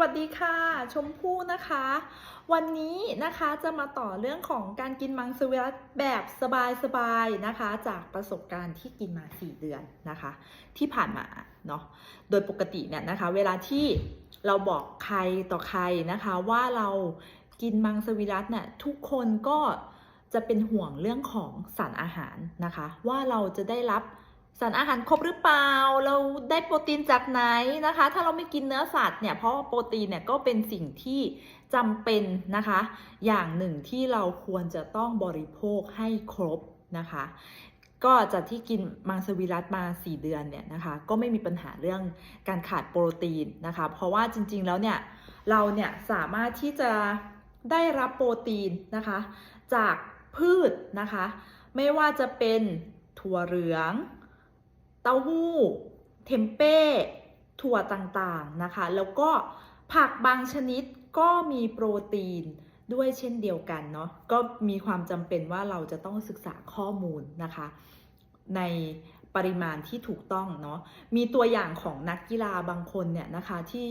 วัสดีค่ะ ชมพู่นะคะ วันนี้นะคะจะมาต่อเรื่องของการกินมังสวิรัตแบบสบายๆนะคะ จากประสบการณ์ที่กินมา 4 เดือนนะคะ ที่ผ่านมาเนาะโดยปกติเนี่ยนะคะ เวลาที่เราบอกใครต่อใครนะคะ ว่าเรากินมังสวิรัตเนี่ยทุกคนก็จะเป็นห่วงเรื่องของสารอาหารนะคะ ว่าเราจะได้รับ สารอาหารครบหรือเปล่า เราได้โปรตีนจากไหนนะคะ ถ้าเราไม่กินเนื้อสัตว์เนี่ย เพราะโปรตีนเนี่ยก็เป็นสิ่งที่จำเป็นนะคะ อย่างหนึ่งที่เราควรจะต้องบริโภคให้ครบนะคะ ก็จากที่กินมังสวิรัตมา 4 เดือนเนี่ยนะคะ ก็ไม่มีปัญหาเรื่องการขาดโปรตีนนะคะ เพราะว่าจริงๆแล้วเนี่ย เราเนี่ยสามารถที่จะได้รับโปรตีนนะคะ จากพืชนะคะ ไม่ว่าจะเป็นถั่วเหลือง เต้าหู้ เทมเป้ ถั่วต่างๆนะคะ แล้วก็ผักบางชนิดก็มีโปรตีนด้วยเช่นเดียวกันเนาะก็มีความจำเป็นว่าเราจะต้องศึกษาข้อมูลนะคะ ในปริมาณที่ถูกต้องเนาะมีตัวอย่างของนักกีฬาบางคนเนี่ยนะคะที่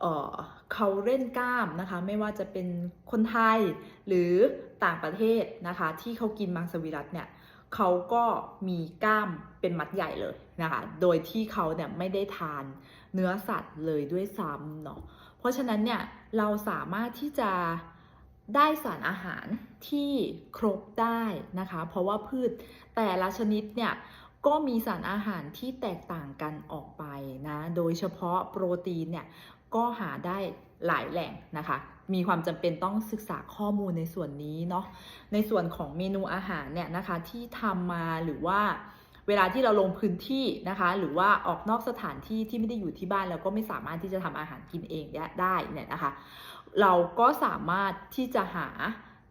เออเขาเล่นกล้ามนะคะ ไม่ว่าจะเป็นคนไทยหรือต่างประเทศนะคะ ที่เขากินมังสวิรัตเนี่ย เขาก็มีกล้ามเป็นมัดใหญ่เลยนะคะ โดยที่เขาเนี่ยไม่ได้ทานเนื้อสัตว์เลยด้วยซ้ำเนาะ เพราะฉะนั้นเนี่ยเราสามารถที่จะได้สารอาหารที่ครบได้นะคะ เพราะว่าพืชแต่ละชนิดเนี่ย ก็มีสารอาหารที่แตกต่างกันออกไปนะ โดยเฉพาะโปรตีนเนี่ยก็หาได้หลายแหล่งนะคะ มีความจำเป็นต้องศึกษาข้อมูลในส่วนนี้เนาะ ในส่วนของเมนูอาหารเนี่ยนะคะที่ทำมาหรือว่าเวลาที่เราลงพื้นที่นะคะ หรือว่าออกนอกสถานที่ที่ไม่ได้อยู่ที่บ้านเราก็ไม่สามารถที่จะทำอาหารกินเองได้เนี่ยนะคะ เราก็สามารถที่จะหา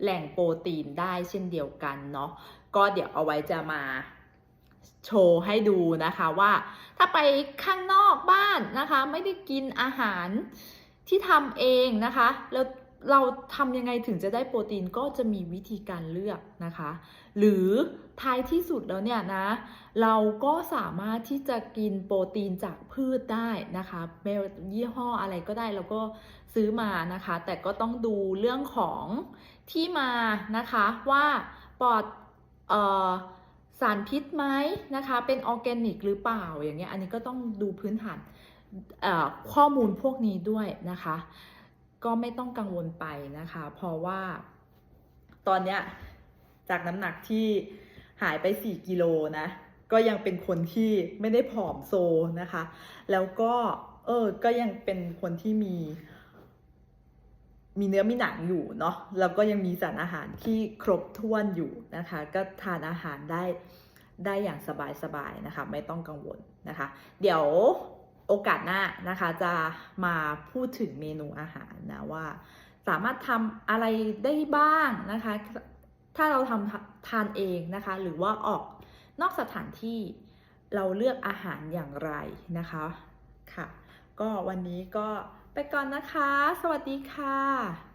แหล่งโปรตีนได้เช่นเดียวกันเนาะ ก็เดี๋ยวเอาไว้จะมา โชว์ให้ดูนะคะว่าถ้าไปข้างนอกบ้านนะคะ ไม่ได้กินอาหารที่ทำเองนะคะแล้วเราทำยังไงถึงจะได้โปรตีนก็จะมีวิธีการเลือกนะคะ หรือท้ายที่สุดแล้วเนี่ยนะ เราก็สามารถที่จะกินโปรตีนจากพืชได้นะคะไม่ว่ายี่ห้ออะไรก็ได้เราก็ซื้อมานะคะ แต่ก็ต้องดูเรื่องของที่มานะคะว่าปลอดเอ่อ สารพิษไหมนะคะ เป็นออร์แกนิกหรือเปล่าอย่างเงี้ยอันนี้ก็ต้องดูพื้นฐานข้อมูลพวกนี้ด้วยนะคะ ก็ไม่ต้องกังวลไปนะคะ เพราะว่าตอนเนี้ยจากน้ำหนักที่หายไป 4 กิโลนะ ก็ยังเป็นคนที่ไม่ได้ผอมโซนะคะ แล้วก็เออก็ยังเป็นคนที่มี มีเนื้อมีหนังอยู่เนาะแล้วก็ยังมีสารอาหารที่ครบถ้วนอยู่นะคะ ก็ทานอาหารได้ได้อย่างสบายๆนะคะ ไม่ต้องกังวลนะคะ เดี๋ยวโอกาสหน้านะคะจะมาพูดถึงเมนูอาหารนะว่า สามารถทำอะไรได้บ้างนะคะ ถ้าเราทำทานเองนะคะ หรือว่าออกนอกสถานที่เราเลือกอาหารอย่างไรนะคะค่ะ ก็วันนี้ก็ ไปก่อนนะคะ สวัสดีค่ะ